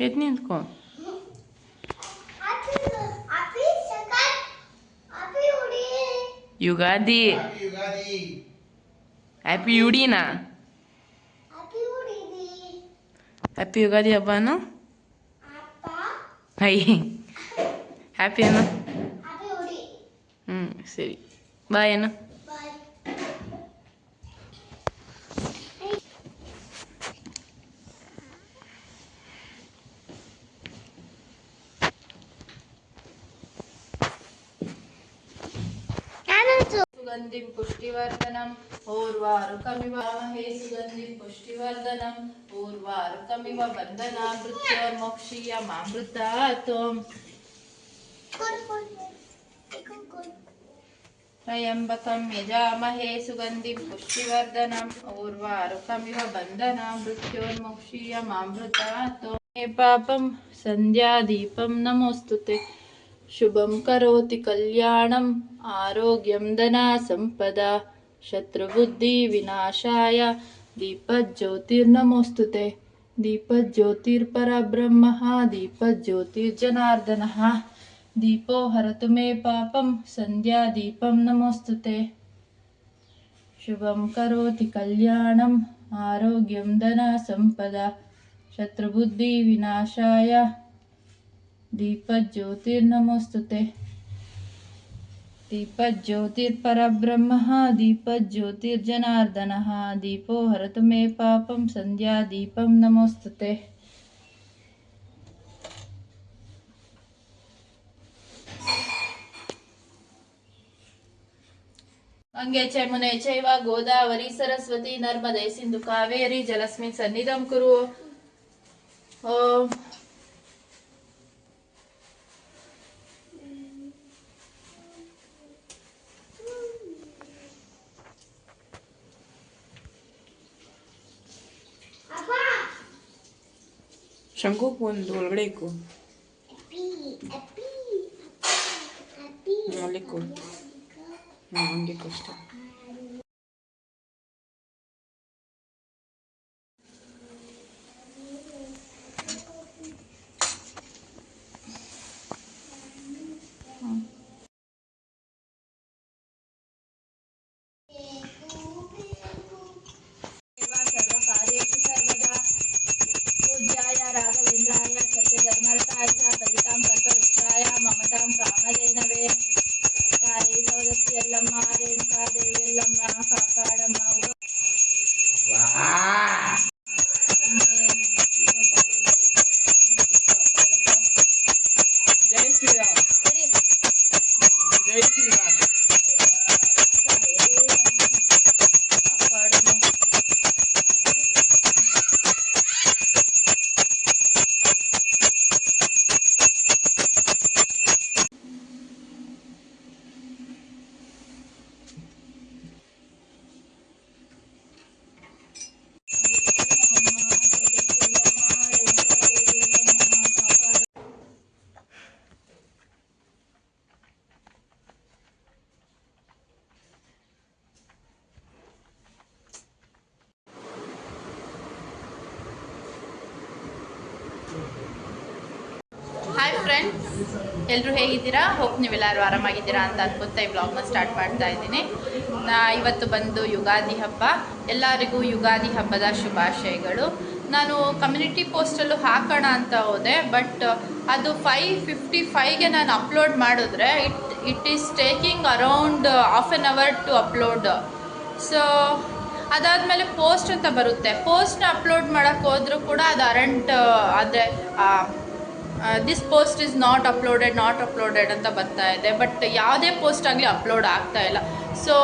ಎದ್ ನಿಂತ್ಕೊ ಯುಗಾದಿ ಹ್ಯಾಪಿ ಯುಡಿನಾ ಹ್ಯಾಪಿ ಯುಗಾದಿ ಹಬ್ಬನು ಹೈ ಹ್ಯಾಪಿ ಅನ್ನು ಹ್ಞೂ ಸರಿ ಬಾಯ್ ಅನ್ನು सुगन्धिं पुष्टिवर्धनम् ओर्वारुकमिवामहे सुगन्धिं पुष्टिवर्धनम् ओर्वारुकमिव बन्धनावृत्योर्मोक्षीयमामृतात् त्र्यम्बकं यजामहे सुगन्धिं पुष्टिवर्धनम् ओर्वारुकमिव बन्धनां मृत्योर्मोक्षीयमामृतात् हे पापं, सन्ध्यादीपं नमोऽस्तु ते। शुभं करोति कल्याणम्, आरोग्यं धनासम्पदा, शत्रुबुद्धिविनाशाय। दीपज्योतिर्नमोऽस्तु ते। दीपज्योतिर्परब्रह्मः, दीपज्योतिर्जनार्दनः। दीपो हरतु मे पापं, सन्ध्यादीपं नमोऽस्तु ते। शुभं करोति कल्याणम्, आरोग्यं धनसम्पदा, शत्रुबुद्धिविनाशाय। दीपज्योतिर्नमोस्तुते। दीपज्योतिर्परब्रह्मः, दीपज्योतिर्जनार्दनः, दीपो हरतु मे पापं संध्या दीपं नमोस्तुते। ಅಂಗೆ ಚೈಮುನೆ ಚೈವ गोदावरी, सरस्वती, नर्मदे सिंधु कावेरी ಜಲಸ್ಮಿನ್ ಸನ್ನಿಧಂ कुरु। ओम। ಶಂಕುಕ್ ಒಂದು ಒಳಗಡೆ ಇಕ್ಕು. ಅಲ್ಲಿಕ್ಕು. ಹ್ಞೂ ಹಂಗೆ ಅಷ್ಟೇ. privada ಫ್ರೆಂಡ್ಸ್ ಎಲ್ಲರೂ ಹೇಗಿದ್ದೀರಾ? ಹೋಪ್ ನೀವೆಲ್ಲರೂ ಆರಾಮಾಗಿದ್ದೀರಾ ಅಂತ ಅನ್ಕೊತಾ ಈ ಬ್ಲಾಗ್ನ ಸ್ಟಾರ್ಟ್ ಮಾಡ್ತಾ ಇದ್ದೀನಿ. ನಾ ಇವತ್ತು ಬಂದು ಯುಗಾದಿ ಹಬ್ಬ. ಎಲ್ಲರಿಗೂ ಯುಗಾದಿ ಹಬ್ಬದ ಶುಭಾಶಯಗಳು. ನಾನು ಕಮ್ಯುನಿಟಿ ಪೋಸ್ಟಲ್ಲೂ ಹಾಕೋಣ ಅಂತ ಹೋದೆ ಬಟ್ ಅದು ಫೈವ್ ಫಿಫ್ಟಿ ಫೈವ್ಗೆ ನಾನು ಅಪ್ಲೋಡ್ ಮಾಡಿದ್ರೆ it it is taking around half an hour to upload so ಅದಾದಮೇಲೆ ಪೋಸ್ಟ್ ಅಂತ ಬರುತ್ತೆ. ಪೋಸ್ಟ್ನ ಅಪ್ಲೋಡ್ ಮಾಡೋಕ್ಕೆ ಹೋದರೂ ಕೂಡ ಅದು ಅರಂಟ್ ಅಂದರೆ this post is not uploaded not uploaded ಅಂತ ಬರ್ತಾ ಇದೆ. ಬಟ್ ಯಾವುದೇ ಪೋಸ್ಟ್ ಆಗಲಿ ಅಪ್ಲೋಡ್ ಆಗ್ತಾ ಇಲ್ಲ. ಸೊ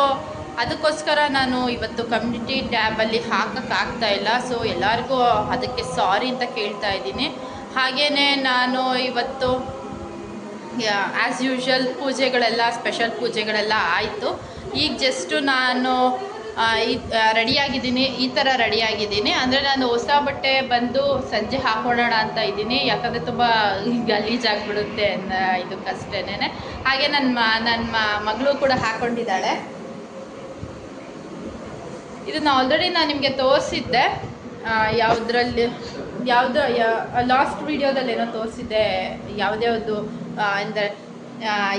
ಅದಕ್ಕೋಸ್ಕರ ನಾನು ಇವತ್ತು ಕಮ್ಯುನಿಟಿ ಟ್ಯಾಬಲ್ಲಿ ಹಾಕೋಕ್ಕಾಗ್ತಾ ಇಲ್ಲ. ಸೊ ಎಲ್ಲರಿಗೂ ಅದಕ್ಕೆ ಸಾರಿ ಅಂತ ಕೇಳ್ತಾ ಇದ್ದೀನಿ. ಹಾಗೆಯೇ ನಾನು ಇವತ್ತು ಆ್ಯಸ್ ಯೂಶ್ವಲ್ ಪೂಜೆಗಳೆಲ್ಲ ಸ್ಪೆಷಲ್ ಪೂಜೆಗಳೆಲ್ಲ ಆಯಿತು. ಈಗ ಜಸ್ಟು ನಾನು ಈ ರೆಡಿಯಾಗಿದ್ದೀನಿ, ಈ ಥರ ರೆಡಿಯಾಗಿದ್ದೀನಿ. ಅಂದರೆ ನಾನು ಹೊಸ ಬಟ್ಟೆ ಬಂದು ಸಂಜೆ ಹಾಕೊಳ್ಳೋಣ ಅಂತ ಇದ್ದೀನಿ. ಯಾಕಂದರೆ ತುಂಬ ಗಲೀಜಾಗ್ಬಿಡುತ್ತೆ ಅನ್ನೋ ಇದಕ್ಕಷ್ಟೇನೆ ಹಾಗೆ ನನ್ನ ಮ ನನ್ನ ಮಗಳು ಕೂಡ ಹಾಕ್ಕೊಂಡಿದ್ದಾಳೆ ಇದನ್ನು ಆಲ್ರೆಡಿ ನಾನು ನಿಮಗೆ ತೋರಿಸಿದ್ದೆ. ಯಾವುದ್ರಲ್ಲಿ, ಯಾವುದೋ ಲಾಸ್ಟ್ ವಿಡಿಯೋದಲ್ಲಿ ಏನೋ ತೋರಿಸಿದ್ದೆ ಯಾವುದ್ಯಾವುದು ಅಂದರೆ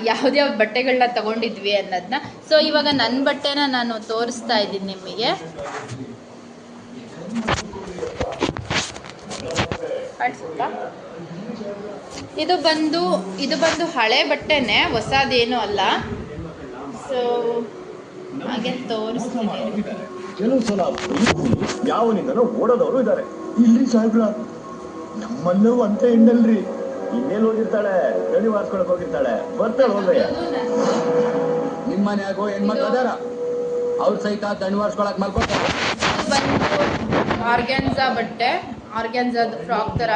ಯಾವುದ್ಯಾವ್ದು ಬಟ್ಟೆಗಳನ್ನ ತಗೊಂಡಿದ್ವಿ ಅನ್ನೋದನ್ನ ಸೊ ಇವಾಗ ನನ್ನ ಬಟ್ಟೆನ ನಾನು ತೋರಿಸ್ತಾ ಇದ್ದೀನಿ ನಿಮಗೆ ಇದು ಬಂದು ಇದು ಬಂದು ಹಳೆ ಬಟ್ಟೆನೆ, ಹೊಸದೇನು ಅಲ್ಲ. ಸೊ ಹಾಗೆ ತೋರಿಸ್ತೀನಿ. ಕೆಲವು ಸಲ ಯಾವನಿಂದನೋ ಓಡೋದವರು ಇದ್ದಾರೆ. ಇಲ್ಲಿ ಸಾಹೇಬ್ರ, ನಮ್ಮಲ್ಲೂ ಅಂತ ಹೆಣ್ಣಲ್ರಿ. ಇನ್ನೇಲ್ ಹೋಗಿರ್ತಾಳೆ? ಗಣಿ ವಾರ್ಸ್ಕೊಳಕ್ ಹೋಗಿರ್ತಾಳೆ. ಬರ್ತಾಳೆ ಹೋಗ್ರಯ್ಯ ನಿಮ್ಮ ಮನ್ಯಾಗೋ ಹೆಣ್ಮಕ್ಳು ಅದಾರ. ಅವ್ರ ಸಹಿತ ಗಣಿ ವಾರ್ಸ್ಕೊಳಕ್ ಆರ್ಗ್ಯಾನ್ಸಾ ಬಟ್ಟೆ ಆರ್ಗ್ಯಾನ್ಸಾದ ಫ್ರಾಕ್ ಥರ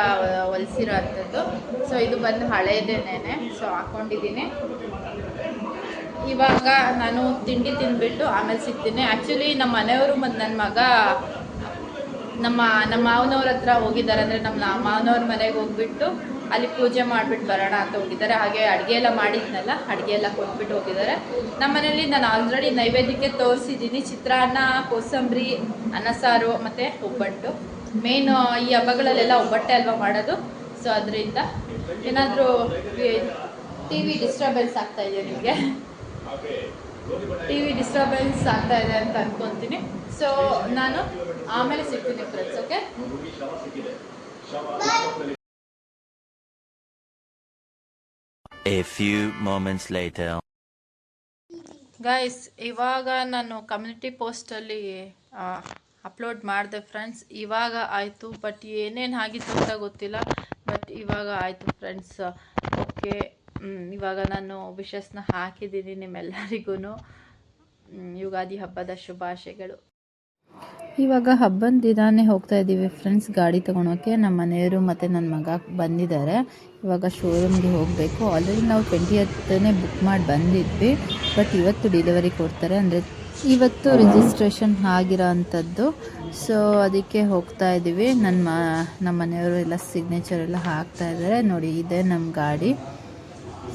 ಹೊಲಿಸಿರೋ ಅಂಥದ್ದು. ಸೊ ಇದು ಬಂದು ಹಳೇದೇನೇನೆ. ಸೊ ಹಾಕೊಂಡಿದ್ದೀನಿ. ಇವಾಗ ನಾನು ತಿಂಡಿ ತಿಂದ್ಬಿಟ್ಟು ಆಮೇಲೆ ಸಿಗ್ತೀನಿ. ಆ್ಯಕ್ಚುಲಿ ನಮ್ಮ ಮನೆಯವರು ಮತ್ತು ನನ್ನ ಮಗ ನಮ್ಮ ನಮ್ಮ ಮಾವನವ್ರ ಹತ್ರ ಹೋಗಿದ್ದಾರೆ ಅಂದರೆ ನಮ್ಮ ಮಾವನವ್ರ ಮನೆಗೆ ಹೋಗ್ಬಿಟ್ಟು ಅಲ್ಲಿ ಪೂಜೆ ಮಾಡಿಬಿಟ್ಟು ಬರೋಣ ಅಂತ ಹೋಗಿದ್ದಾರೆ. ಹಾಗೆ ಅಡುಗೆ ಎಲ್ಲ ಮಾಡಿದ್ನಲ್ಲ, ಅಡುಗೆ ಎಲ್ಲ ಕೊಟ್ಬಿಟ್ಟು ಹೋಗಿದ್ದಾರೆ. ನಮ್ಮ ಮನೇಲಿ ನಾನು ಆಲ್ರೆಡಿ ನೈವೇದ್ಯಕ್ಕೆ ತೋರಿಸಿದ್ದೀನಿ. ಚಿತ್ರಾನ್ನ, ಕೋಸಂಬರಿ ಅನ್ನ ಸಾರು ಮತ್ತು ಒಬ್ಬಟ್ಟು. ಮೇನ್ ಈ ಹಬ್ಬಗಳಲ್ಲೆಲ್ಲ ಒಬ್ಬಟ್ಟೆ ಅಲ್ವಾ ಮಾಡೋದು? ಸೊ ಅದರಿಂದ ಏನಾದರೂ ಟಿ ವಿ ಡಿಸ್ಟರ್ಬೆನ್ಸ್ ಆಗ್ತಾ ನಿಮಗೆ? ಟಿ ವಿ ಡಿಸ್ಟರ್ಬೆನ್ಸ್ ಆಗ್ತಾ ಇದೆ ಅಂತ ಅನ್ಕೊತೀನಿ. ಸೊ ನಾನು ಆಮೇಲೆ ಸಿಗ್ತೀನಿ friends okay A few moments later. Guys ಇವಾಗ ನಾನು ಕಮ್ಯುನಿಟಿ ಪೋಸ್ಟಲ್ಲಿ ಅಪ್ಲೋಡ್ ಮಾಡಿದೆ ಫ್ರೆಂಡ್ಸ್ ಇವಾಗ ಆಯಿತು ಬಟ್ ಏನೇನು ಆಗಿತ್ತು ಅಂತ ಗೊತ್ತಿಲ್ಲ. ಬಟ್ ಇವಾಗ ಆಯಿತು ಫ್ರೆಂಡ್ಸ್ ಓಕೆ ಇವಾಗ ನಾನು ವಿಶಸ್ನ ಹಾಕಿದ್ದೀನಿ ನಿಮ್ಮೆಲ್ಲರಿಗೂ ಯುಗಾದಿ ಹಬ್ಬದ ಶುಭಾಶಯಗಳು. ಇವಾಗ ಹಬ್ಬದ ದಿನಾನೇ ಹೋಗ್ತಾ ಇದ್ದೀವಿ ಫ್ರೆಂಡ್ಸ್ ಗಾಡಿ ತೊಗೊಳೋಕ್ಕೆ ನಮ್ಮ ಮನೆಯವರು ಮತ್ತು ನನ್ನ ಮಗ ಬಂದಿದ್ದಾರೆ. ಇವಾಗ ಶೋರೂಮ್ಗೆ ಹೋಗಬೇಕು. ಆಲ್ರೆಡಿ ನಾವು ಟ್ವೆಂಟಿ ಹತ್ತನೇ ಬುಕ್ ಮಾಡಿ ಬಂದಿದ್ವಿ. ಬಟ್ ಇವತ್ತು ಡಿಲಿವರಿ ಕೊಡ್ತಾರೆ. ಅಂದರೆ ಇವತ್ತು ರಿಜಿಸ್ಟ್ರೇಷನ್ ಆಗಿರೋ ಅಂಥದ್ದು. ಸೊ ಅದಕ್ಕೆ ಹೋಗ್ತಾ ಇದ್ದೀವಿ ನನ್ನ ಮ ನಮ್ಮ ಮನೆಯವರು ಎಲ್ಲ ಸಿಗ್ನೇಚರ್ ಎಲ್ಲ ಹಾಕ್ತಾ ಇದ್ದಾರೆ. ನೋಡಿ, ಇದೆ ನಮ್ಮ ಗಾಡಿ.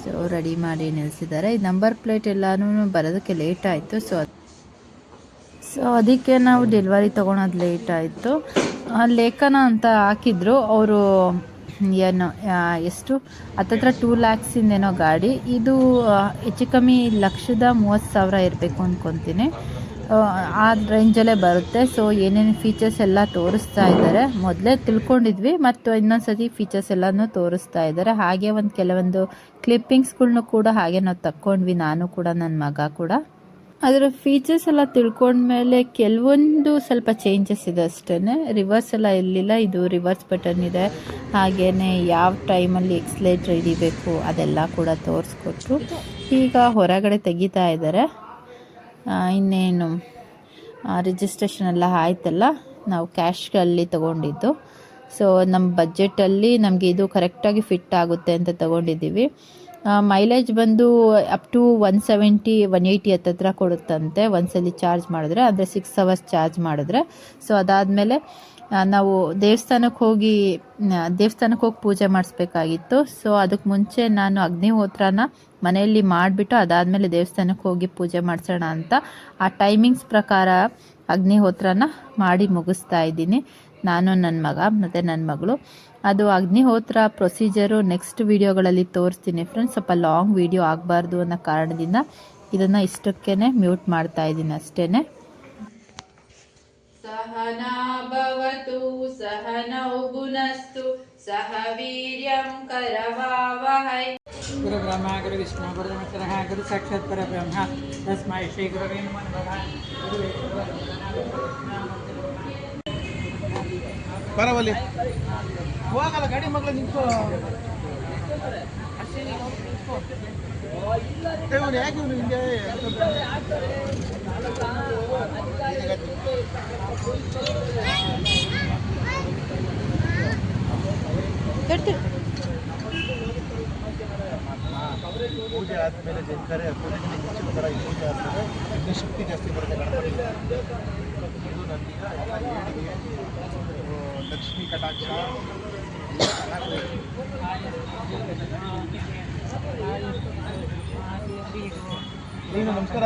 ಸೊ ರೆಡಿ ಮಾಡಿ ನಿಲ್ಲಿಸಿದ್ದಾರೆ ಈ ನಂಬರ್ ಪ್ಲೇಟ್ ಎಲ್ಲನೂ ಬರೋದಕ್ಕೆ ಲೇಟ್ ಆಯಿತು. ಸೊ ಸೊ ಅದಕ್ಕೆ ನಾವು ಡೆಲಿವರಿ ತೊಗೊಳೋದು ಲೇಟ್ ಆಯಿತು. ಲೇಖನ ಅಂತ ಹಾಕಿದ್ರು. ಅವರು ಏನು ಎಷ್ಟು? ಹತ್ತತ್ರ ಟೂ ಲ್ಯಾಕ್ಸಿಂದೇನೋ ಗಾಡಿ. ಇದು ಹೆಚ್ಚು ಕಮ್ಮಿ ಲಕ್ಷದ ಮೂವತ್ತು ಸಾವಿರ ಇರಬೇಕು ಅಂದ್ಕೊತೀನಿ ಆ, ರೇಂಜಲ್ಲೇ ಬರುತ್ತೆ. ಸೊ ಏನೇನು ಫೀಚರ್ಸ್ ಎಲ್ಲ ತೋರಿಸ್ತಾ ಇದ್ದಾರೆ. ಮೊದಲೇ ತಿಳ್ಕೊಂಡಿದ್ವಿ ಮತ್ತು ಇನ್ನೊಂದು ಸತಿ ಫೀಚರ್ಸ್ ಎಲ್ಲನೂ ತೋರಿಸ್ತಾ ಇದ್ದಾರೆ. ಹಾಗೆ ಒಂದು ಕೆಲವೊಂದು ಕ್ಲಿಪ್ಪಿಂಗ್ಸ್ಗಳ್ನು ಕೂಡ ಹಾಗೆ ನಾವು ತಕ್ಕೊಂಡ್ವಿ. ನಾನು ಕೂಡ ನನ್ನ ಮಗ ಕೂಡ. ಅದರ ಫೀಚರ್ಸ್ ಎಲ್ಲ ತಿಳ್ಕೊಂಡ್ಮೇಲೆ ಕೆಲವೊಂದು ಸ್ವಲ್ಪ ಚೇಂಜಸ್ ಇದೆ ಅಷ್ಟೇ ರಿವರ್ಸ್ ಎಲ್ಲ ಇರಲಿಲ್ಲ. ಇದು ರಿವರ್ಸ್ ಬಟನ್ ಇದೆ. ಹಾಗೆಯೇ ಯಾವ ಟೈಮಲ್ಲಿ ಎಕ್ಸ್ಲೇಟ್ರ್ ಹಿಡಿಬೇಕು ಅದೆಲ್ಲ ಕೂಡ ತೋರಿಸ್ಕೊಟ್ರು. ಈಗ ಹೊರಗಡೆ ತೆಗಿತಾ ಇದ್ದಾರೆ. ಇನ್ನೇನು? ರಿಜಿಸ್ಟ್ರೇಷನ್ ಎಲ್ಲ ಆಯ್ತಲ್ಲ? ನಾವು ಕ್ಯಾಶಲ್ಲಿ ತೊಗೊಂಡಿದ್ದು. ಸೊ ನಮ್ಮ ಬಜೆಟಲ್ಲಿ ನಮಗೆ ಇದು ಕರೆಕ್ಟಾಗಿ ಫಿಟ್ ಆಗುತ್ತೆ ಅಂತ ತೊಗೊಂಡಿದ್ದೀವಿ. ಮೈಲೇಜ್ ಬಂದು up to one seventy one eighty ಹತ್ತತ್ರ ಕೊಡುತ್ತಂತೆ. ಒಂದ್ಸಲಿ ಚಾರ್ಜ್ ಮಾಡಿದ್ರೆ, ಅಂದರೆ ಸಿಕ್ಸ್ ಅವರ್ಸ್ ಚಾರ್ಜ್ ಮಾಡಿದ್ರೆ. ಸೊ ಅದಾದಮೇಲೆ ನಾವು ದೇವಸ್ಥಾನಕ್ಕೆ ಹೋಗಿ ದೇವಸ್ಥಾನಕ್ಕೆ ಹೋಗಿ ಪೂಜೆ ಮಾಡಿಸ್ಬೇಕಾಗಿತ್ತು. ಸೊ ಅದಕ್ಕೆ ಮುಂಚೆ ನಾನು ಅಗ್ನಿಹೋತ್ರನ ಮನೆಯಲ್ಲಿ ಮಾಡಿಬಿಟ್ಟು, ಅದಾದಮೇಲೆ ದೇವಸ್ಥಾನಕ್ಕೆ ಹೋಗಿ ಪೂಜೆ ಮಾಡಿಸೋಣ ಅಂತ ಆ ಟೈಮಿಂಗ್ಸ್ ಪ್ರಕಾರ ಅಗ್ನಿಹೋತ್ರನ ಮಾಡಿ ಮುಗಿಸ್ತಾ ಇದ್ದೀನಿ. ನಾನು, ನನ್ನ ಮಗ, ಮತ್ತು ನನ್ನ ಮಗಳು. ಅದು ಅಗ್ನಿಹೋತ್ರ ಪ್ರೊಸೀಜರು ನೆಕ್ಸ್ಟ್ ವಿಡಿಯೋಗಳಲ್ಲಿ ತೋರಿಸ್ತೀನಿ ಫ್ರೆಂಡ್ಸ್ ಸ್ವಲ್ಪ ಲಾಂಗ್ ವಿಡಿಯೋ ಆಗಬಾರ್ದು ಅನ್ನೋ ಕಾರಣದಿಂದ ಇದನ್ನು ಇಷ್ಟಕ್ಕೇ ಮ್ಯೂಟ್ ಮಾಡ್ತಾ ಇದ್ದೀನಿ ಅಷ್ಟೇ सहना भवतु सहनौ भुनस्तु सह वीर्यं करवावहै गुरु ब्रह्मा गुरु विष्णु गुरु नमः गुरु साक्षात् परब्रह्म तस्मै श्री गुरवे नमः गुरुवे ಬರವಲ್ಲಿ ಹೋಗಲ್ಲ ಗಾಡಿ ಮಗಳು ನಿಂತು ಇವನು ಯಾಕೆ ಇವನು ಹಿಂಗೆ? ಪೂಜೆ ಆದಮೇಲೆ ಜನ್ಕರೆ ಪೂಜೆಗೆ ಹೆಚ್ಚಿನ ಥರ ಈ ಪೂಜೆ ಆಗ್ತದೆ ಇನ್ನೂ ಶಕ್ತಿ ಜಾಸ್ತಿ ಬರುತ್ತೆ ಗಣಪತಿ ಇದು ಲಕ್ಷ್ಮೀ ಕಟಾಕ್ಷ. ನೀನು ನಮಸ್ಕಾರ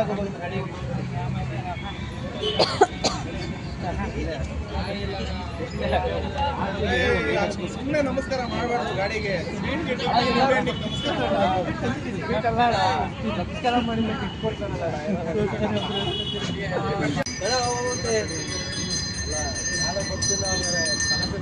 ಸುಮ್ಮನೆ ನಮಸ್ಕಾರ ಮಾಡಬಾರ್ದು ಗಾಡಿಗೆ. ನಮಸ್ಕಾರ.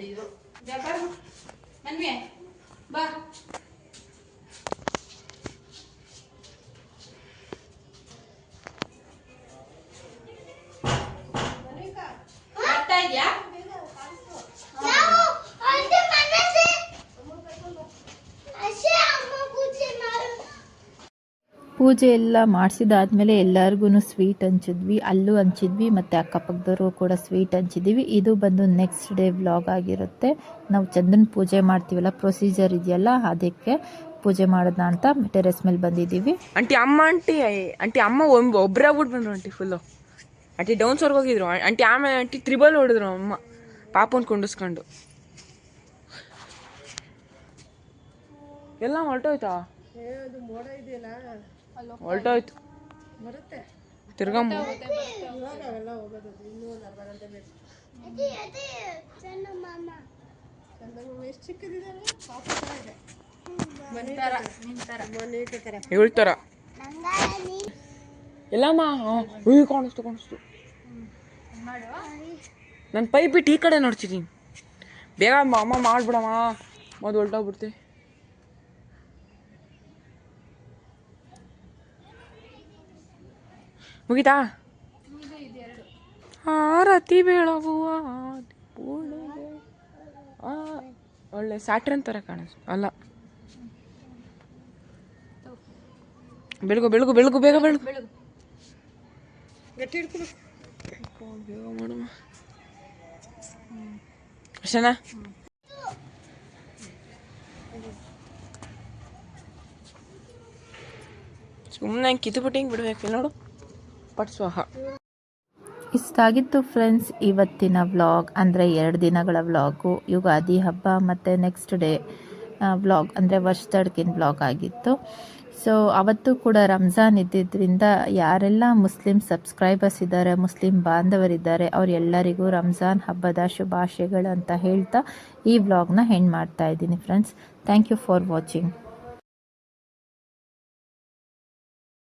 ಬೇಕತ್ತಮ್ಮ ಎಲ್ಲ ಕರೆಕ್ಟಾಗಿ ಹೊಡೆದೈತು ಬಾ ಬರ್ತಾ ಪೂಜೆ ಎಲ್ಲ ಮಾಡಿಸಿದಾದ್ಮೇಲೆ ಎಲ್ಲರಿಗೂ ಸ್ವೀಟ್ ಹಂಚಿದ್ವಿ ಅಲ್ಲೂ ಹಂಚಿದ್ವಿ ಮತ್ತು ಅಕ್ಕಪಕ್ಕದವರು ಕೂಡ ಸ್ವೀಟ್ ಹಂಚಿದ್ದೀವಿ ಇದು ಬಂದು ನೆಕ್ಸ್ಟ್ ಡೇ ವ್ಲಾಗ್ ಆಗಿರುತ್ತೆ. ನಾವು ಚಂದ್ರನ ಪೂಜೆ ಮಾಡ್ತೀವಲ್ಲ ಪ್ರೊಸೀಜರ್ ಇದೆಯಲ್ಲ ಅದಕ್ಕೆ ಪೂಜೆ ಮಾಡೋಣ ಅಂತ ಟೆರೆಸ್ ಮೇಲೆ ಬಂದಿದ್ದೀವಿ. ಆಂಟಿ ಅಮ್ಮ ಆಂಟಿ ಆಂಟಿ ಅಮ್ಮ ಒಂದು ಒಬ್ಬರೇ ಆಗ್ಬಿಟ್ಟು ಬಂದರು ಆಂಟಿ ಫುಲ್ಲು ಆಂಟಿ ಡೌನ್ಸ್ವರ್ಗೆ ಹೋಗಿದ್ರು. ಆಂಟಿ ಆಮೇಲೆ ಆಂಟಿ ತ್ರಿಬಲ್ ಹೊಡೆದ್ರು ಅಮ್ಮ ಪಾಪನ್ ಕುಂಡಿಸ್ಕೊಂಡು. ಎಲ್ಲ ಹೊರಟೋಯ್ತಾ? ಹೊರಟೋಯ್ತು. ತಿರ್ಗಾ ಮು- ಹೇಳ್ತಾರ ಇಲ್ಲಮ್ಮ ಉಯ್ ಕಾಣಿಸ್ತು ಕಾಣಿಸ್ತು. ನನ್ನ ಪೈಪ್ ಬಿಟ್ಟು ಈ ಕಡೆ ನೋಡ್ತಿದ್ದೀನಿ ಬೇಗ ಮ- ಅಮ್ಮ ಮಾಡ್ಬಿಡಮ್ಮ. ಮೊದ್ಲು ಹೊಲ್ಟೋಗ್ಬಿಡ್ತೆ ಮುಗಿತಾ? ಆರತಿ. ಆ, ಒಳ್ಳೆ ಸ್ಯಾಟ್ರನ್ ಥರ ಕಾಣಿಸ್ ಅಲ್ಲ. ಬೆಳಗು ಬೆಳಗು ಬೆಳಗು ಬೇಗ ಬೆಳಗು. ಬೇಗ ಮಾಡಮ್ಮ ಅಷ್ಟೇನಾ ಸುಮ್ಮನೆ ಕಿತ್ತುಬಿಟ್ಟು ಹಿಂಗೆ ಬಿಡ್ಬೇಕು ನೋಡು. ಪಟ್ಸ್ವಾಹ ಇಷ್ಟಾಗಿತ್ತು ಫ್ರೆಂಡ್ಸ್, ಇವತ್ತಿನ ವ್ಲಾಗ್, ಅಂದರೆ ಎರಡು ದಿನಗಳ ವ್ಲಾಗು. ಯುಗಾದಿ ಹಬ್ಬ ಮತ್ತು ನೆಕ್ಸ್ಟ್ ಡೇ ವ್ಲಾಗ್, ಅಂದರೆ ವರ್ಷದಡ್ಕಿನ ವ್ಲಾಗ್ ಆಗಿತ್ತು. ಸೊ ಅವತ್ತು ಕೂಡ ರಂಜಾನ್ ಇದ್ದಿದ್ದರಿಂದ ಯಾರೆಲ್ಲ ಮುಸ್ಲಿಂ ಸಬ್ಸ್ಕ್ರೈಬರ್ಸ್ ಇದ್ದಾರೆ, ಮುಸ್ಲಿಂ ಬಾಂಧವರಿದ್ದಾರೆ, ಅವರೆಲ್ಲರಿಗೂ ರಂಜಾನ್ ಹಬ್ಬದ ಶುಭಾಶಯಗಳು ಅಂತ ಹೇಳ್ತಾ ಈ ವ್ಲಾಗ್ನ ಹೆಣ್ಣು ಮಾಡ್ತಾ ಇದ್ದೀನಿ friends. Thank you for watching